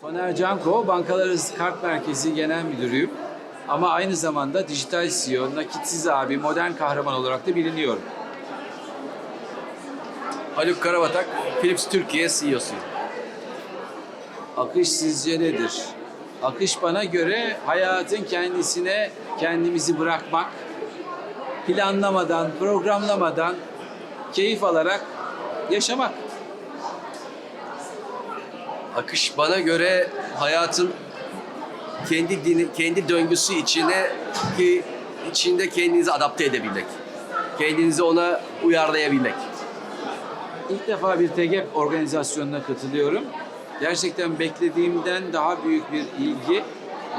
Soner Canko, Bankalar Arası Kart Merkezi Genel Müdürüyüm. Ama aynı zamanda dijital CEO, nakitsiz abi, modern kahraman olarak da biliniyorum. Haluk Karabatak, Philips Türkiye CEO'suyum. Akış sizce nedir? Akış bana göre hayatın kendisine kendimizi bırakmak, planlamadan, programlamadan, keyif alarak yaşamak. Akış bana göre hayatın kendi dini, kendi döngüsü içine ki içinde kendinizi adapte edebilmek. Kendinizi ona uyarlayabilmek. İlk defa bir TGEP organizasyonuna katılıyorum. Gerçekten beklediğimden daha büyük bir ilgi,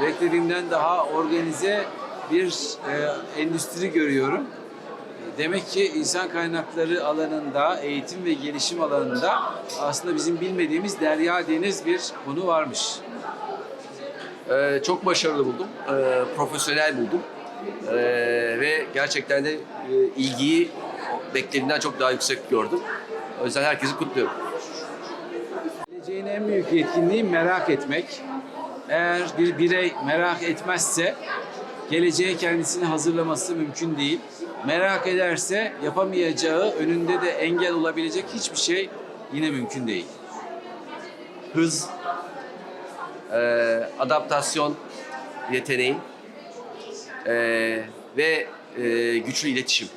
beklediğimden daha organize bir e, endüstri görüyorum. Demek ki insan kaynakları alanında, eğitim ve gelişim alanında aslında bizim bilmediğimiz derya deniz bir konu varmış. Ee, çok başarılı buldum. Ee, profesyonel buldum. Ee, ve gerçekten de e, ilgiyi beklediğimden çok daha yüksek gördüm. O yüzden herkesi kutluyorum. Geleceğin en büyük yetkinliği merak etmek. Eğer bir birey merak etmezse geleceğe kendisini hazırlaması mümkün değil. Merak ederse yapamayacağı, önünde de engel olabilecek hiçbir şey yine mümkün değil. Hız, e, adaptasyon yeteneği e, ve e, güçlü iletişim.